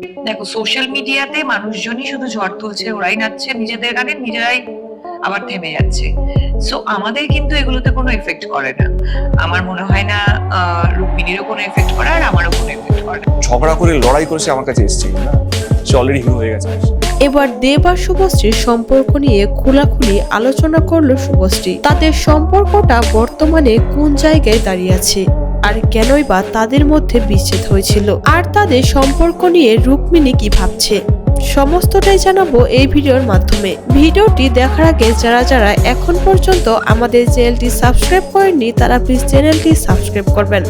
দেখো সোশ্যাল মিডিয়াতে মানুষজনই শুধু ঝড় তুলছে ওরাই নাচছে নিজেদের গানে নিজেরাই আবার থেমে যাচ্ছে। সো আমাদের কিন্তু এগুলোতে কোনো এফেক্ট করে না। আমার মনে হয় না আহ, রুক্মিণীরও কোনো এফেক্ট করে আর আমারও কোনো এফেক্ট করে না। ঝগড়া করে লড়াই করে সে আমার কাছে এসেছে। না সে অলরেডি হিরো হয়ে গেছে। এবার দেব আর শুভশ্রীর সম্পর্ক নিয়ে খোলাখুলি আলোচনা করল শুভশ্রী। তাদের সম্পর্কটা বর্তমানে কোন জায়গায় দাঁড়িয়ে আছে? আর কেনই বা তাদের মধ্যে বিচ্ছেদ হয়েছিল। আর তাদের সম্পর্ক নিয়ে রুক্মিণী কি ভাবছে? সমস্তটাই জানাব এই ভিডিওর মাধ্যমে। ভিডিওটি দেখার আগে যারা যারা এখন পর্যন্ত আমাদের চ্যানেলটি সাবস্ক্রাইব করেননি, তারা প্লিজ চ্যানেলটি সাবস্ক্রাইব করবেন।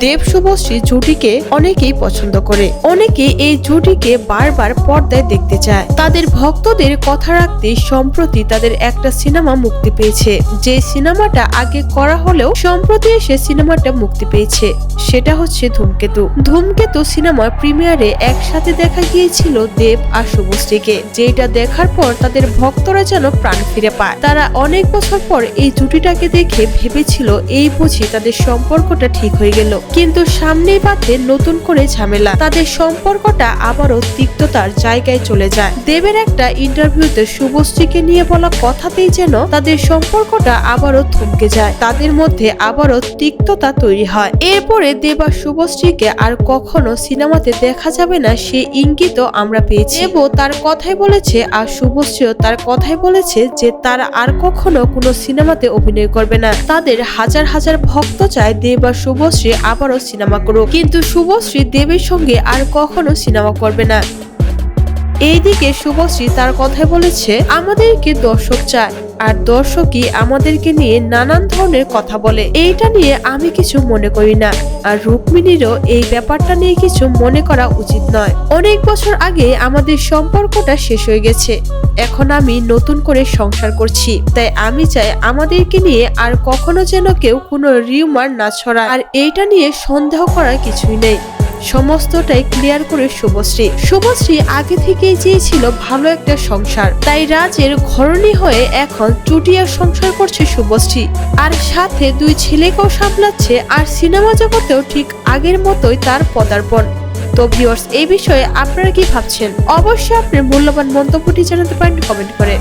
দেব শুভশ্রী জুটিকে অনেকেই পছন্দ করে। অনেকে এই জুটিকে বারবার পর্দায় দেখতে চায়। তাদের ভক্তদের কথা রাখতে সম্প্রতি তাদের একটা সিনেমা মুক্তি পেয়েছে। যে সিনেমাটা আগে করা হলেও সম্প্রতি এসে সিনেমাটা মুক্তি পেয়েছে, সেটা হচ্ছে ধূমকেতু। ধূমকেতু সিনেমার প্রিমিয়ারে একসাথে দেখা গিয়েছিল দেব আর শুভশ্রীকে। যেটা দেখার পর তাদের ভক্তরা যেন প্রাণ ফিরে পায়। তারা অনেক বছর পর এই জুটিটাকে দেখে ভেবেছিল এই বুঝি তাদের সম্পর্কটা ঠিক হয়ে গেল। কিন্তু সামনেই পাতে নতুন করে ঝামেলা। তাদের সম্পর্কটা আবারও তিক্ততার জায়গায় চলে যায়। দেবের একটা ইন্টারভিউতে শুভশ্রীকে নিয়ে বলা কথাতেই যেন তাদের সম্পর্কটা আবারও থমকে যায়। তাদের মধ্যে আবারও তিক্ততা তৈরি হয়। এরপরে দেব আর শুভশ্রীকে আর কখনো সিনেমাতে দেখা যাবে না সে ইঙ্গিতও আমরা পেয়েছি। দেবও তার কথাই বলেছে আর শুভশ্রীও তার কথাই বলেছে যে তারা আর কখনো কোনো সিনেমাতে অভিনয় করবে না। তাদের হাজার হাজার ভক্ত চায় দেব আর শুভশ্রী আবারও সিনেমা করুক। কিন্তু শুভশ্রী দেবের সঙ্গে আর কখনো সিনেমা করবে না। এইদিকে শুভশ্রী তার কথায় বলেছে, আমাদেরকে দর্শক চায়। আর দর্শকই আমাদেরকে নিয়ে নানান ধরনের কথা বলে। এইটা নিয়ে আমি কিছু মনে করি না। আর রুক্মিণীরও এই ব্যাপারটা নিয়ে কিছু মনে করা উচিত নয়। অনেক বছর আগে আমাদের সম্পর্কটা শেষ হয়ে গেছে। এখন আমি নতুন করে সংসার করছি। তাই আমি চাই আমাদেরকে নিয়ে আর কখনো যেন কেউ কোনো রিউমার না ছড়ায়। আর এইটা নিয়ে সন্দেহ করার কিছুই নেই। সমস্তটাই ক্লিয়ার করে শুভশ্রী। শুভশ্রী আগে থেকেই চেয়েছিল ভালো একটা সংসার। তাই রাজের ঘরণী হয়ে এখন চুটিয়া সংসার করছে শুভশ্রী। আর সাথে দুই ছেলেকেও সামলাচ্ছে আর সিনেমা জগতেও ঠিক আগের মতোই তার পদার্পণ। তো ভিউয়ার্স এই বিষয়ে আপনারা কি ভাবছেন? অবশ্যই আপনার মূল্যবান মন্তব্যটি জানাতে পারেন কমেন্ট করে।